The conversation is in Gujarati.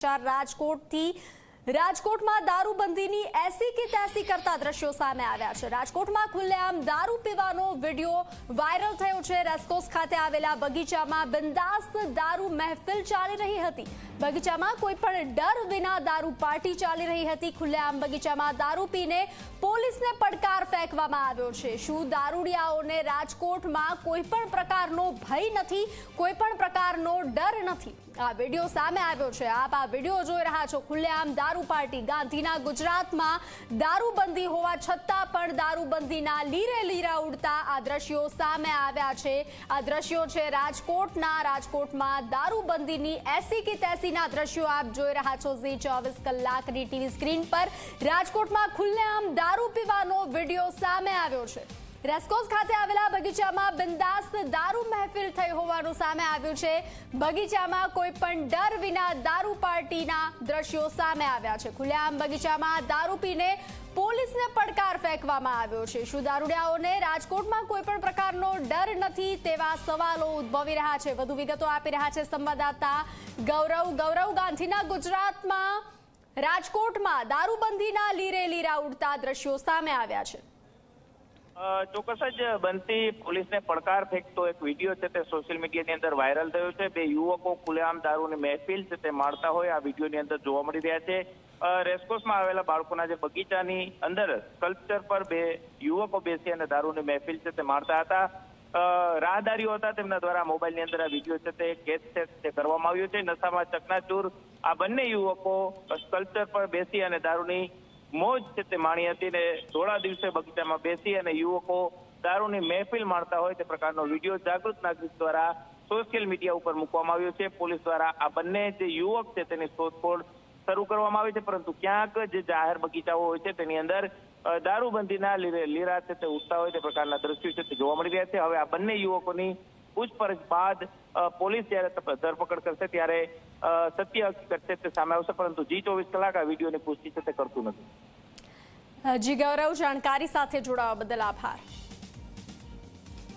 સમાચાર રાજકોટથી રાજકોટમાં દારૂબંધીની એસી કે ત્યાસી કરતા દ્રશ્યો સામે આવ્યા છે. રાજકોટમાં ખુલ્લેઆમ દારૂ પીવાનો વીડિયો વાયરલ થયો છે. રેસકોસ ખાતે આવેલા બગીચામાં બિંદાસ દારૂ મહેફિલ ચાલી રહી હતી. બગીચામાં કોઈ પણ ડર વિના દારૂ પાર્ટી ચાલી રહી હતી. ખુલ્લેઆમ બગીચામાં દારૂ પીને પોલીસને પડકાર ફેંકવામાં આવ્યો છે. શું દારૂડિયાઓને રાજકોટમાં કોઈ પણ પ્રકારનો ભય નથી? કોઈ પણ પ્રકારનો ડર નથી? આ વીડિયો સામે આવ્યો છે. આપ આ વીડિયો જોઈ રહ્યા છો. ખુલ્લેઆમ દારૂ પાર્ટી. ગાંધીના ગુજરાતમાં દારૂબંધી હોવા છતાં પણ દારૂબંધીના લીરે લીરા ઉડતા આ દ્રશ્યો સામે આવ્યા છે. આ દ્રશ્યો છે રાજકોટના. રાજકોટમાં દારૂબંધીની એસી કે તેસીના દ્રશ્યો આપ જોઈ રહ્યા છો ઝી ચોવીસ કલાકની ટીવી સ્ક્રીન પર. રાજકોટમાં ખુલ્લેઆમ દારૂ પીવાનો વીડિયો સામે આવ્યો છે. રેસ્કોસ ખાતે આવેલા બગીચામાં બિંદાસ્ત દારૂ મહેફિલ થઈ હોવાનું સામે આવ્યું છે. બગીચામાં કોઈ પણ ડર વિના દારૂ પાર્ટીના દ્રશ્યો સામે આવ્યા છે. ખુલ્લેઆમ બગીચામાં દારૂ પીને પોલીસને પડકાર ફેંકવામાં આવ્યો છે. શું દારૂડિયાઓને રાજકોટમાં કોઈ પણ પ્રકારનો ડર નથી તેવા સવાલો ઉદ્ભવી રહ્યા છે. વધુ વિગતો આપી રહ્યા છે સંવાદદાતા ગૌરવ. ગૌરવ ગાંધીના ગુજરાતમાં રાજકોટમાં દારૂબંધીના લીરે લીરા ઉડતા દ્રશ્યો સામે આવ્યા છે. ચોક્કસ જ બનતી પોલીસને પડકાર ફેંકતો એક વીડિયો છે તે સોશિયલ મીડિયાની અંદર વાયરલ થયો છે. બે યુવકો ખુલ્લેઆમ દારૂની મહેફિલ છે તે માણતા હોય આ વિડીયોની અંદર જોવા મળી રહ્યા છે. રેસકોર્સમાં આવેલા બાળકોના જે બગીચાની અંદર સ્કલ્પચર પર બે યુવકો બેસી અને દારૂની મહેફિલ છે તે માણતા હતા. રાહદારીઓ હતા તેમના દ્વારા મોબાઈલની અંદર આ વીડિયો છે તે કેચ છે કરવામાં આવ્યો છે. નશામાં ચકનાચૂર આ બંને યુવકો સ્કલ્પચર પર બેસી અને દારૂની મોજ છે તે માણી હતી ને થોડા દિવસે બગીચામાં બેસી અને યુવકો દારૂની મહેફિલ માણતા હોય તે પ્રકારનો વીડિયો જાગૃત નાગરિક દ્વારા સોશિયલ મીડિયા ઉપર મૂકવામાં આવ્યો છે. પોલીસ દ્વારા આ બંને જે યુવક છે તેની શોધખોળ શરૂ કરવામાં આવી છે, પરંતુ ક્યાંક જે જાહેર બગીચાઓ હોય છે તેની અંદર દારૂબંધીના લીરા છે તે ઉઠતા હોય તે પ્રકારના દ્રશ્યો છે તે જોવા મળી રહ્યા છે. હવે આ બંને યુવકોની પૂછપરછ બાદ પોલીસ જ્યારે ધરપકડ કરશે ત્યારે સત્ય હકીકત છે તે સામે આવશે, પરંતુ જી ચોવીસ કલાક આ વિડીયોની પુષ્ટિ છે તે કરતું નથી. જી ગૌરવ, જાણકારી સાથે જોડાવા બદલ આભાર.